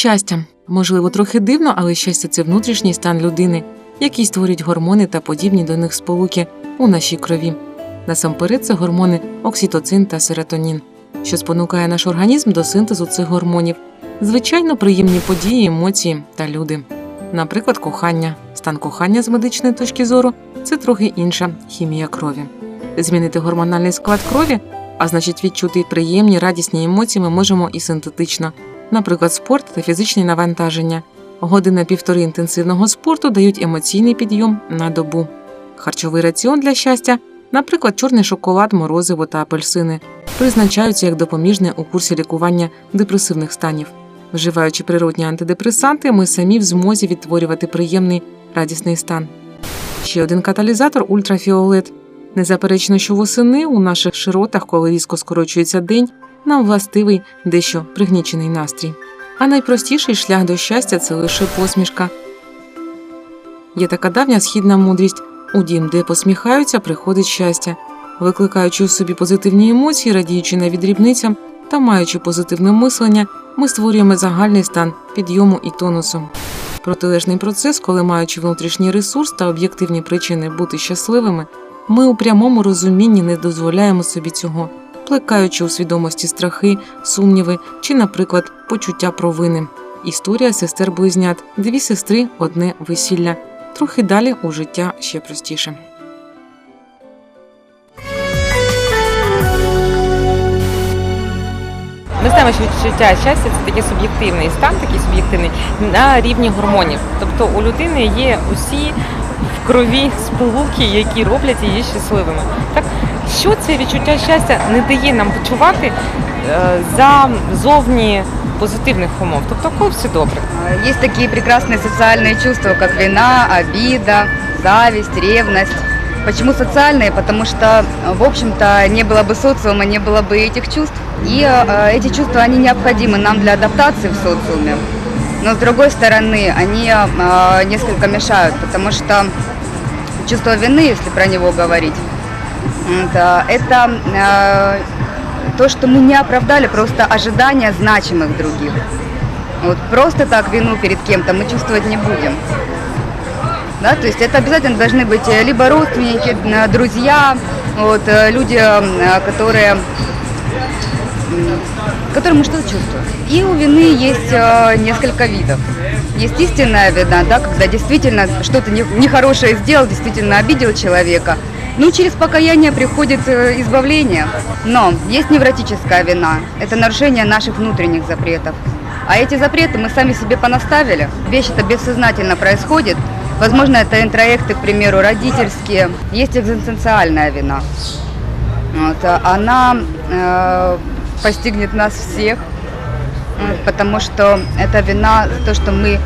Що таке щастя? Можливо, трохи дивно, але щастя це внутрішній стан людини, який створюють гормони та подібні до них сполуки у нашій крові. Насамперед, це гормони окситоцин та серотонін, що спонукає наш організм до синтезу цих гормонів, звичайно, приємні події, емоції та люди. Наприклад, кохання. Стан кохання з медичної точки зору це трохи інша хімія крові. Змінити гормональний склад крові, а значить відчути приємні радісні емоції ми можемо і синтетично, наприклад, спорт та фізичні навантаження. Година півтори інтенсивного спорту дають емоційний підйом на добу. Харчовий раціон для щастя, наприклад, чорний шоколад, морозиво та апельсини, призначаються як допоміжне у курсі лікування депресивних станів. Вживаючи природні антидепресанти, ми самі в змозі відтворювати приємний радісний стан. Ще один каталізатор ультрафіолет. Незаперечно, що восени у наших широтах, коли різко скорочується день, нам властивий дещо пригнічений настрій. А найпростіший шлях до щастя це лише посмішка. Є така давня східна мудрість у дім, де посміхаються, приходить щастя, викликаючи у собі позитивні емоції, радіючи навіть дрібницям та маючи позитивне мислення, ми створюємо загальний стан підйому і тонусу. Протилежний процес, коли маючи внутрішній ресурс та об'єктивні причини бути щасливими, ми у прямому розумінні не дозволяємо собі цього, плекаючи у свідомості страхи, сумніви чи, наприклад, почуття провини. Історія сестер близнят, дві сестри, одне весілля. Трохи далі у життя ще простіше. Ми знаємо, що відчуття щастя це такий суб'єктивний стан, такий суб'єктивний на рівні гормонів. Тобто у людини є усі крові сполуки, які роблять її щасливими. Так що це відчуття щастя не дає нам почувати е, за зовні позитивних умов? Тобто, коли все добре. Есть такие прекрасные социальные чувства, как вина, обида, зависть, ревность. Почему социальные? Потому что, в общем-то, не было бы социума, не было бы этих чувств. И э, эти чувства, они необходимы нам для адаптации в социуме. Но с другой стороны, они э, несколько мешают, потому что чувство вины, если про него говорить, это, э, то, что мы не оправдали просто ожидания значимых других. Вот просто так вину перед кем-то мы чувствовать не будем. Да, то есть это обязательно должны быть э, либо родственники, друзья, вот, э, люди, э, которые, которым мы что-то чувствуем. И у вины есть несколько видов. Есть истинная вина, да, когда действительно что-то не- нехорошее сделал, действительно обидел человека. Ну, через покаяние приходит э, избавление. Но есть невротическая вина. Это нарушение наших внутренних запретов. А эти запреты мы сами себе понаставили. Вещь это бессознательно происходит. Возможно, это интроекты, к примеру, родительские. Есть экзистенциальная вина. Вот, она э, постигнет нас всех, потому что это вина за то, что мы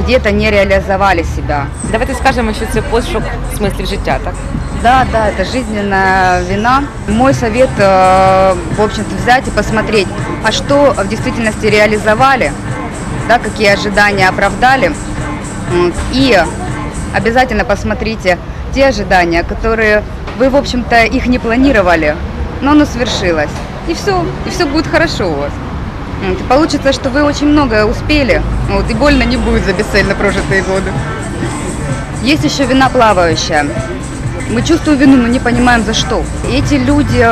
где-то не реализовали себя. Давайте скажемо, що це пошук смислів життя, так? Да, да, это жизненная вина. Мой совет, э, в общем-то, взять и посмотреть, а что в действительности реализовали, да, какие ожидания оправдали. И обязательно посмотрите те ожидания, которые вы, в общем-то, их не планировали, но оно свершилось. И все, и все будет хорошо у вас. Вот, и получится, что вы очень многое успели, вот, и больно не будет за бесцельно прожитые годы. Есть еще вина плавающая. Мы чувствуем вину, но не понимаем за что. И эти люди,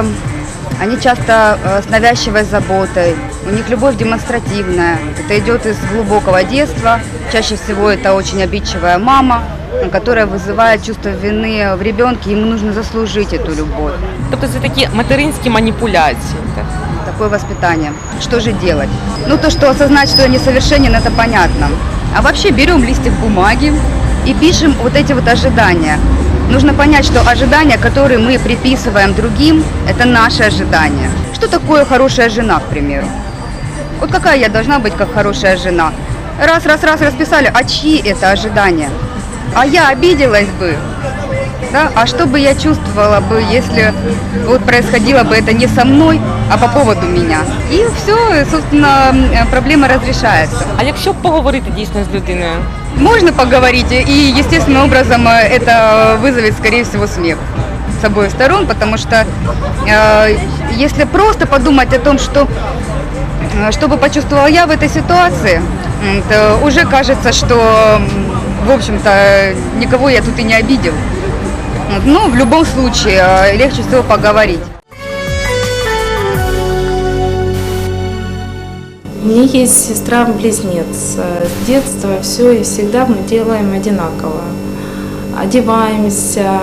они часто э, с навязчивой заботой, у них любовь демонстративная. Это идет из глубокого детства. Чаще всего это очень обидчивая мама, м, которая вызывает чувство вины в ребенке, ему нужно заслужить эту любовь. Тобто це такі материнські маніпуляції. Так? Такое воспитание. Что же делать? Ну, то, что осознать, что я несовершенен, это понятно. А вообще берем листик бумаги и пишем вот эти вот ожидания. Нужно понять, что ожидания, которые мы приписываем другим, это наши ожидания. Что такое хорошая жена, к примеру? Вот какая я должна быть как хорошая жена? Раз, раз, раз расписали, а чьи это ожидания? А я обиделась бы, да? А что бы я чувствовала бы, если вот происходило бы это не со мной, а по поводу меня? И все, собственно, м, проблема разрешается. А якщо поговорити дійсно з людиною? Можно поговорить, и естественным образом э, это вызовет, скорее всего, смех с обоих сторон, потому что э, если просто подумать о том, что э, что бы почувствовала я в этой ситуации, то уже кажется, что, в общем-то, никого я тут и не обидел. Но в любом случае э, легче всего поговорить. У меня есть сестра-близнец. С детства все и всегда мы делаем одинаково. Одеваемся,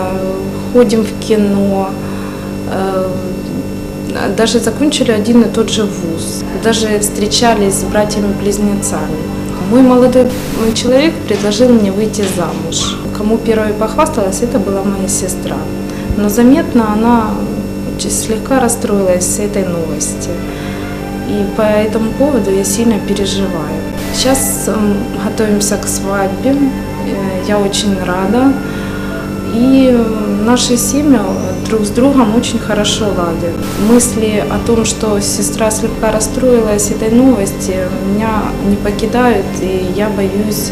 ходим в кино, э, даже закончили один и тот же вуз, даже встречались с братьями-близнецами. Мой молодой человек предложил мне выйти замуж. Кому первой похвасталась, это была моя сестра. Но заметно она слегка расстроилась с этой новости. И по этому поводу я сильно переживаю. Сейчас м, готовимся к свадьбе. Э, Я очень рада. И э, наши семьи друг с другом очень хорошо ладят. Мысли о том, что сестра слегка расстроилась этой новости, меня не покидают, и я боюсь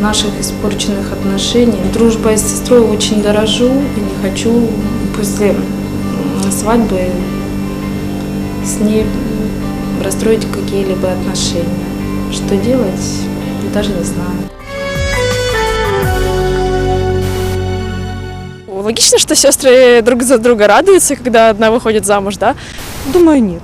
наших испорченных отношений. Дружбой с сестрой очень дорожу и не хочу после свадьбы с ней расстроить какие-либо отношения. Что делать, даже не знаю. Логично, что сестры друг за друга радуются, когда одна выходит замуж, да? Думаю, нет.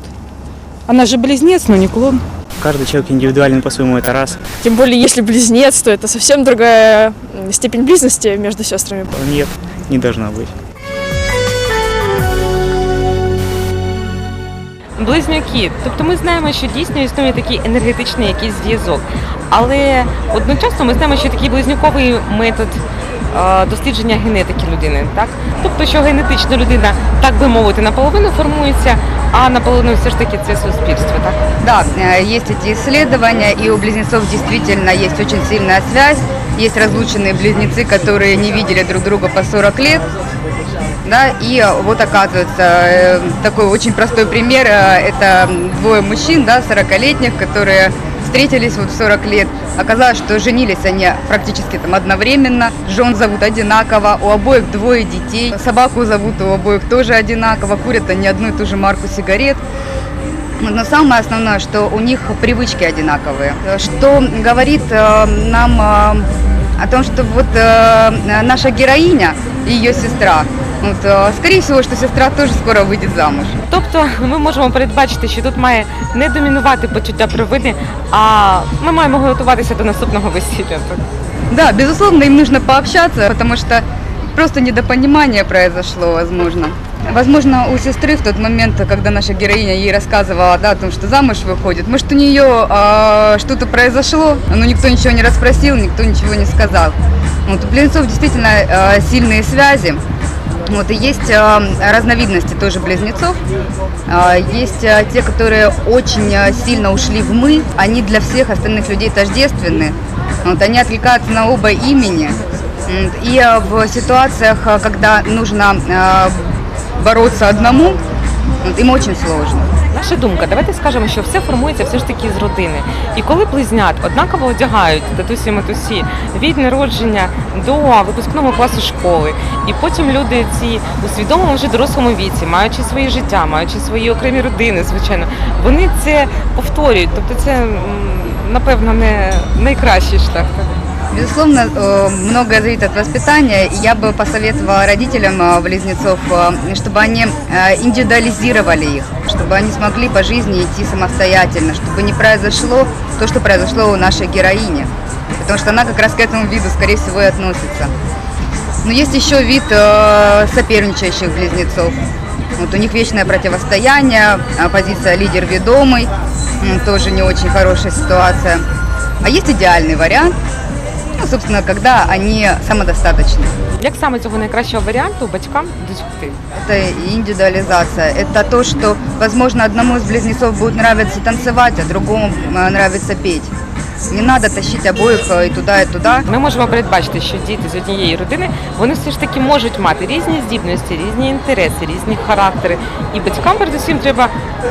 Она же близнец, но не клон. Каждый человек индивидуален по-своему, это раз. Тем более, если близнец, то это совсем другая м, степень близости между сестрами. Нет, не должна быть. Близнюки. Тобто ми знаємо, що дійсно існує такий енергетичний якийсь зв'язок. Але одночасно ми знаємо, що такий близнюковий метод е, дослідження генетики людини. Так? Тобто, що генетично людина, так би мовити, наполовину формується, а наполовину все ж таки це суспільство. Так? Да, э, есть эти исследования, и у близнецов действительно есть очень сильная связь. Есть разлученные близнецы, которые не видели друг друга по 40 лет. Да, и э, вот оказывается, э, такой очень простой пример, э, это двое мужчин, да, 40-летних, которые встретились вот в 40 лет. Оказалось, что женились они практически там одновременно, жен зовут одинаково, у обоих двое детей, собаку зовут у обоих тоже одинаково, курят они одну и ту же марку сигарет. Но самое основное, что у них привычки одинаковые, что говорит э, нам э, о том, что вот э, наша героиня и ее сестра, вот, э, скорее всего, что сестра тоже скоро выйдет замуж. Тобто ми можемо передбачити, що тут має не домінувати почуття провини, а ми маємо готуватися до наступного весілля. Так? Да, безусловно, им нужно пообщаться, потому что просто недопонимание произошло, возможно. Возможно, у сестры в тот момент, когда наша героиня ей рассказывала да, о том, что замуж выходит, может, у нее а, что-то произошло, но никто ничего не расспросил, никто ничего не сказал. Вот, у близнецов действительно а, сильные связи. Вот, и есть а, разновидности тоже близнецов. А, есть а, те, которые очень сильно ушли в «мы», они для всех остальных людей тождественны. Вот, они отвлекаются на оба имени. И в ситуациях, когда нужно бороться одному, им очень сложно. Наша думка, давайте скажемо, що все формується все ж таки з родини. І коли близнят однаково одягають татусі матусі від народження до випускного класу школи, і потім люди ці у свідомому вже дорослому віці, маючи своє життя, маючи свої окремі родини, звичайно, вони це повторюють. Тобто це напевно не найкращий шлях. Безусловно, э, многое зависит от воспитания. Я бы посоветовала родителям э, близнецов, э, чтобы они индивидуализировали их, чтобы они смогли по жизни идти самостоятельно, чтобы не произошло то, что произошло у нашей героини. потому что она как раз к этому виду, скорее всего, и относится. Но есть еще вид соперничающих близнецов. Вот у них вечное противостояние, позиция лидер-ведомый, м, тоже не очень хорошая ситуация. А есть идеальный вариант, собственно, когда они самодостаточны. Як саме цього найкращого варіанту батькам досягти? Это индивидуализация. Это то, что, возможно, одному из близнецов будет нравиться танцевать, а другому э, нравится петь. Не надо тащить обоих э, и туда, и туда. Ми можемо передбачити, що діти з однієї родини вони все ж таки можуть мати різні здібності, різні інтереси, різні характери. І батькам передусім треба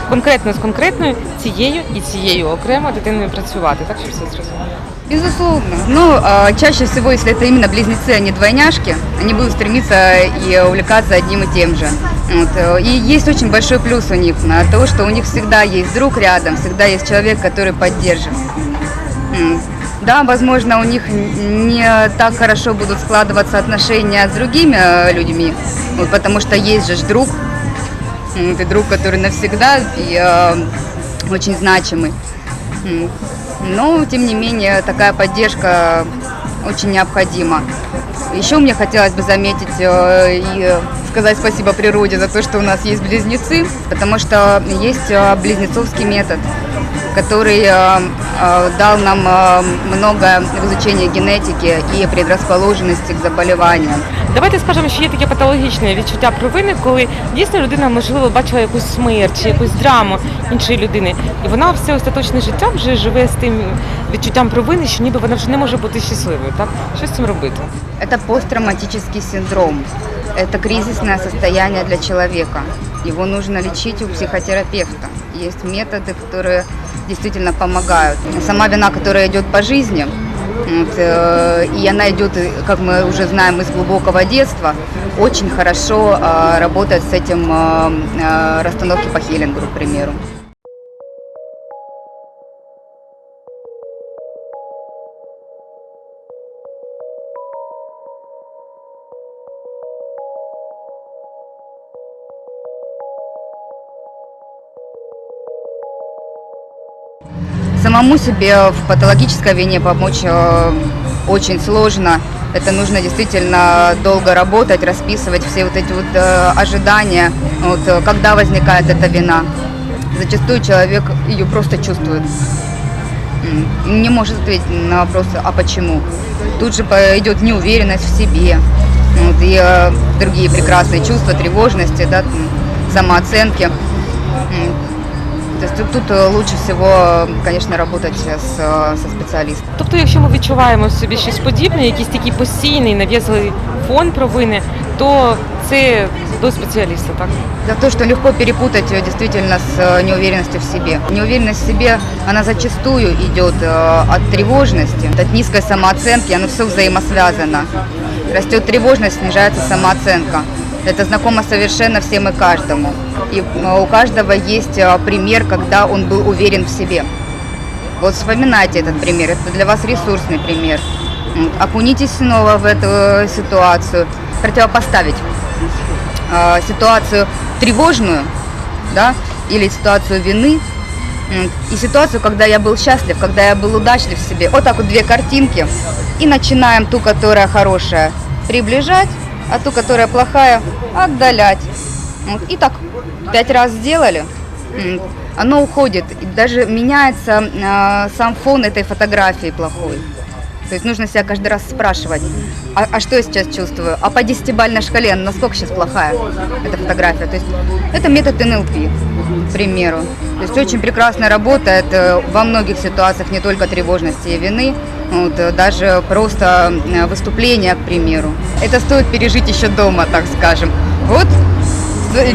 конкретно з конкретною цією і цією окремо дитиною працювати, так щоб все зрозуміло. Безусловно. Ну, а, чаще всего, если это именно близнецы, а не двойняшки, они будут стремиться и увлекаться одним и тем же. Вот. э, И есть очень большой плюс у них на то, что у них всегда есть друг рядом, всегда есть человек, который поддержит. Да, возможно, у них не так хорошо будут складываться отношения с другими э, людьми, вот, потому что есть же друг, ты друг, который навсегда и э, очень значимый. Но, тем не менее, такая поддержка очень необходима. Еще мне хотелось бы заметить э, и сказать спасибо природе за то, что у нас есть близнецы, потому что есть э, близнецовский метод, который э, э, дал нам э, много в изучении генетики и предрасположенности к заболеваниям. Давайте скажемо, що є таке патологічне відчуття провини, коли дійсно людина можливо бачила якусь смерть чи якусь драму іншої людини, і вона все остаточне життя вже живе з тим відчуттям провини, що ніби вона вже не може бути щасливою. Так що з цим робити? Это посттравматический синдром. Это кризисное состояние для человека. Его нужно лечить у психотерапевта. Есть методы, которые действительно помогают. Сама вина, которая идет по жизни, вот, э, и она идет, как мы уже знаем, из глубокого детства, очень хорошо э, работает с этим э, э, расстановки по хиллингу, к примеру. Самому себе в патологической вине помочь э, очень сложно. Это нужно действительно долго работать, расписывать все вот эти вот э, ожидания, вот, э, когда возникает эта вина. Зачастую человек ее просто чувствует. Не может ответить на вопрос, а почему. Тут же идет неуверенность в себе. Вот, и другие прекрасные чувства, тревожности, да, самооценки. М, То есть тут, тут э, лучше всего, конечно, работать с, э, со специалистом. Тобто, якщо ми відчуваємо в собі щось подібне, якийсь такий постійний нав'язливий фон провини, то це до спеціаліста, так? За то, что легко перепутать э, действительно с э, неуверенностью в себе. Неуверенность в себе, она зачастую идет э, от тревожности, от низкой самооценки, оно все взаимосвязано. Растет тревожность, снижается самооценка. Это знакомо совершенно всем и каждому. И э, у каждого есть э, пример, когда он был уверен в себе. Вот вспоминайте этот пример, это для вас ресурсный пример. Окунитесь снова в эту э, ситуацию, противопоставить ситуацию тревожную, да, или ситуацию вины, и ситуацию, когда я был счастлив, когда я был удачлив в себе. Вот так вот две картинки. И начинаем ту, которая хорошая, приближать, а ту, которая плохая, отдалять. Вот. И так пять раз сделали, оно уходит. И даже меняется э, сам фон этой фотографии плохой. То есть нужно себя каждый раз спрашивать, а, а что я сейчас чувствую? А по десятибалльной шкале она насколько сейчас плохая эта фотография? То есть это метод НЛП, к примеру. То есть очень прекрасно работает э, во многих ситуациях, не только тревожности и вины, вот, э, даже просто э, выступления, к примеру. Это стоит пережить еще дома, так скажем. Вот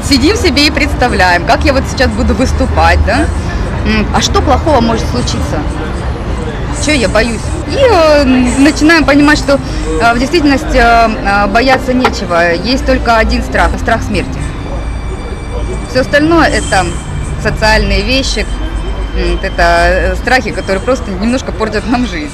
сидим себе и представляем, как я вот сейчас буду выступать, да? А что плохого может случиться? Чего я боюсь? И э, начинаем понимать, что э, в действительности э, э, бояться нечего. Есть только один страх – страх смерти. Все остальное – это социальные вещи, это страхи, которые просто немножко портят нам жизнь.